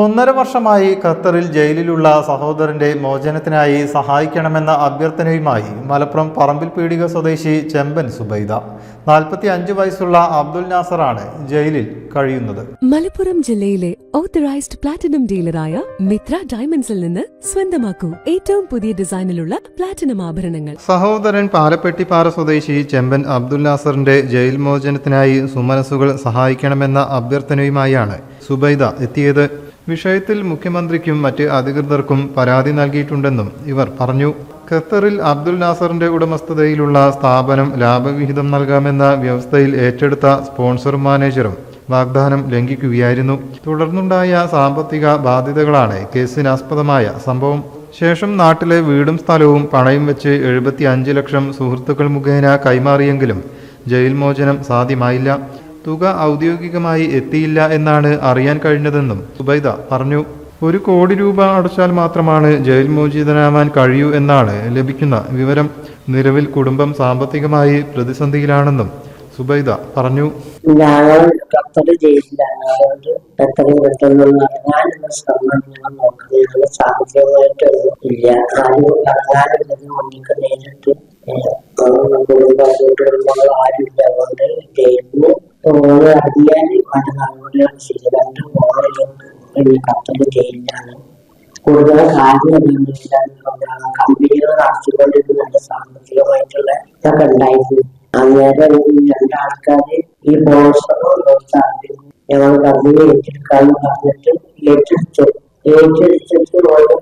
ഒന്നര വർഷമായി ഖത്തറിൽ ജയിലിലുള്ള സഹോദരന്റെ മോചനത്തിനായി സഹായിക്കണമെന്ന അഭ്യർത്ഥനയുമായി മലപ്പുറം പറമ്പിൽ പീടിക സ്വദേശി ചെമ്പൻ സുബൈദ. നാൽപ്പത്തി അഞ്ച് വയസ്സുള്ള അബ്ദുൽ നാസറാണ് ജയിലിൽ കഴിയുന്നത്. മലപ്പുറം ജില്ലയിലെ ഓത്തറൈസ്ഡ് പ്ലാറ്റിനം ഡീലറായ മിത്ര ഡയമണ്ട്സിൽ നിന്ന് സ്വന്തമാക്കൂ. ഏറ്റവും പുതിയ ഡിസൈനിലുള്ള പ്ലാറ്റിനം ആഭരണങ്ങൾ. സഹോദരൻ പാലപ്പെട്ടിപ്പാറ സ്വദേശി ചെമ്പൻ അബ്ദുൽ നാസറിന്റെ ജയിൽ മോചനത്തിനായി സുമനസുകൾ സഹായിക്കണമെന്ന അഭ്യർത്ഥനയുമായാണ് സുബൈദ എത്തിയത്. വിഷയത്തിൽ മുഖ്യമന്ത്രിക്കും മറ്റ് അധികൃതർക്കും പരാതി നൽകിയിട്ടുണ്ടെന്നും ഇവർ പറഞ്ഞു. ഖത്തറിൽ അബ്ദുൽ നാസറിന്റെ ഉടമസ്ഥതയിലുള്ള സ്ഥാപനം ലാഭവിഹിതം നൽകാമെന്ന വ്യവസ്ഥയിൽ ഏറ്റെടുത്ത സ്പോൺസറും മാനേജറും വാഗ്ദാനം ലംഘിക്കുകയായിരുന്നു. തുടർന്നുണ്ടായ സാമ്പത്തിക ബാധ്യതകളാണ് കേസിനാസ്പദമായ സംഭവം. ശേഷം നാട്ടിലെ വീടും സ്ഥലവും പണയം വെച്ച് എഴുപത്തി ലക്ഷം സുഹൃത്തുക്കൾ മുഖേന കൈമാറിയെങ്കിലും ജയിൽ മോചനം സാധ്യമായില്ല. തുക ഔദ്യോഗികമായി എത്തിയില്ല എന്നാണ് അറിയാൻ കഴിഞ്ഞതെന്നും സുബൈദ പറഞ്ഞു. ഒരു കോടി രൂപ അടച്ചാൽ മാത്രമാണ് ജയിൽ മോചിതനാവാൻ കഴിയൂ എന്നാണ് ലഭിക്കുന്ന വിവരം നിലവിൽ കുടുംബം സാമ്പത്തികമായി പ്രതിസന്ധിയിലാണെന്നും സുബൈദ പറഞ്ഞു. ഞങ്ങൾ ഖത്തർ ജയിലിലാണ് അതുകൊണ്ട് ഖത്തറിൽ കിട്ടുന്നു ശ്രമം ഞങ്ങൾ നോക്കുന്നത്. ഞങ്ങൾ സാമ്പത്തികമായിട്ടൊന്നും ഇല്ല. ആരും ഇറങ്ങാനുള്ളത് മുന്നിക്ക് നേരിട്ട് കുടുംബത്തോടുള്ള ആരുമില്ല. അതുകൊണ്ട് ജയിലിന് ഓരോ അറിയാൻ പല നടപടികളും ചെയ്തു രണ്ട് ഓരോ ഖത്തർ ജയിലിലാണ്. കൂടുതൽ കാര്യം എന്താണ് കമ്പനികൾ നടത്തിക്കൊണ്ടിരുന്ന നല്ല സാമ്പത്തികമായിട്ടുള്ള ഇതൊക്കെ ഉണ്ടായിരുന്നു. അന്നേരം രണ്ടാൾക്കാര് ഈ പ്രോത്സാഹനം ഞങ്ങൾ കമ്പനി ഏറ്റെടുക്കാന്ന് പറഞ്ഞിട്ട് ഏറ്റെടുത്തു. ഏറ്റെടുത്തിട്ട് ഓരോ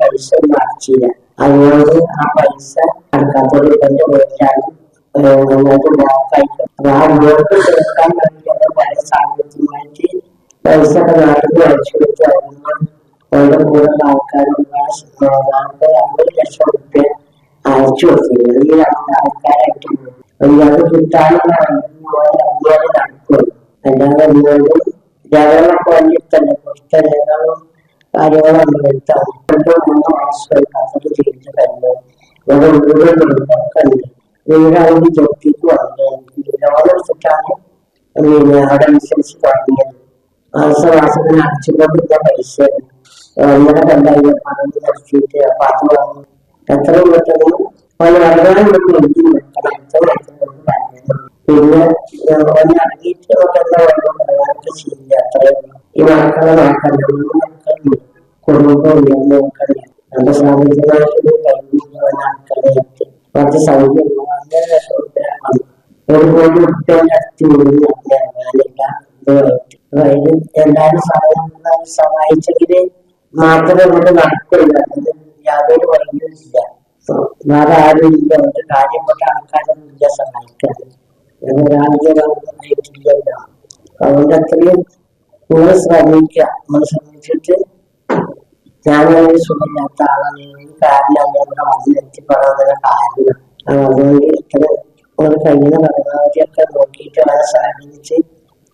പൈസ അടച്ചില്ല. അതുകൊണ്ട് ആ പൈസ അടക്കാത്തത് എന്റെ വീട്ടിലാണ്. നന്നായിട്ട് ബ്ലോക്കായിട്ട് അപ്പൊ ആ ബ്ലോക്ക് തീർക്കാൻ വേണ്ടിയാണ് പല സാമ്പത്തികമായിട്ട് പൈസ ഒക്കെ നാട്ടിൽ അയച്ചു കൊടുത്തു അവരുടെ കൂടെ ആൾക്കാരുള്ള നാൽപ്പത് അമ്പത് ലക്ഷം റുപ്യ അയച്ചു കൊടുത്തിരുന്നു ഈ രണ്ട് ആൾക്കാരായിട്ട് അത് കിട്ടാനുള്ള അധികാരം നടക്കുള്ളൂ അല്ലാതെ എന്തുകൊണ്ടും ജനങ്ങളൊക്കെ വലിയത്തന്നെ പുസ്തകങ്ങളും കാര്യങ്ങളും എടുത്താണ് രണ്ടോ മൂന്നോ മാസമായി കസറ്റ് ചെയ്തിട്ട് കഴിഞ്ഞു ഇവിടെ വീടുകളൊക്കെ ഉണ്ട് വീടാണെങ്കിൽ ജോലിക്ക് വന്നു ലോൺ എടുത്തിട്ടാണ് പിന്നെ അവിടെ അനുസരിച്ച് തുടങ്ങിയത് മാസം മാസത്തിന് അടച്ചുകൊണ്ടിരുന്ന പൈസ ഒന്നര രണ്ടായിരം പണം നടത്തിയിട്ട് അപ്പൊ അത് വാങ്ങി എത്രയും പെട്ടെന്ന് ഒന്ന് അറിയാൻ വേണ്ടി എഴുതി വെക്കണം എത്ര വെക്കണം പറഞ്ഞു പിന്നെ ഒന്ന് ഇറങ്ങിയിട്ട് നമുക്ക് എന്താ വേണം പറയാനൊക്കെ ചെയ്യില്ല അത്രയും ഈ മക്കളെ നോക്കണ്ട മൂന്ന് മക്കളുണ്ട് കുടുംബം നോക്കണ്ട നല്ല സാമ്പത്തികമായിട്ട് കഴിഞ്ഞ ആൾക്കാരെ കുറച്ച് സൗകര്യം ഒരു കോടി മാത്രമേ കൊണ്ട് നടക്കുള്ളൂ യാതൊരു വഴിയുമില്ല വേറെ ആരും ഇല്ല. ഒരു കാര്യപ്പെട്ട ആൾക്കാരൊന്നും ഇല്ല സഹായിക്കാൻ. അതുകൊണ്ട് അത്രയും നിങ്ങൾ ശ്രമിക്കുക. നമ്മൾ ശ്രമിച്ചിട്ട് ഞാനൊരു സുഖമില്ലാത്ത ആളാണ്. കാരണം ഇവിടെ വന്ന് അതുകൊണ്ട് ഇത്ര ഒരു കഴിയുന്ന പരമാവധിയൊക്കെ നോക്കിയിട്ട് അവരെ സഹായിച്ച്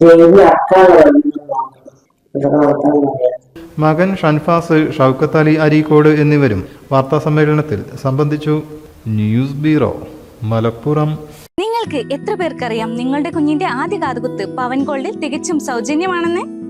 ജയിലിൽ അക്കാതെ നോക്കണം ഇതൊക്കെ നടത്താൻ പറയാം മകൻ ഷൻഫാസ് ഷൗക്കത്ത് അലി അരീക്കോട് എന്നിവരും വാർത്താ സമ്മേളനത്തിൽ സംബന്ധിച്ചു. News bureau Malappuram. നിങ്ങൾക്ക് എത്ര പേർക്കറിയാം നിങ്ങളുടെ കുഞ്ഞിന്റെ ആദ്യ കാതുകുത്ത് പവൻ ഗോൾഡിൽ തികച്ചും സൗജന്യമാണെന്ന്?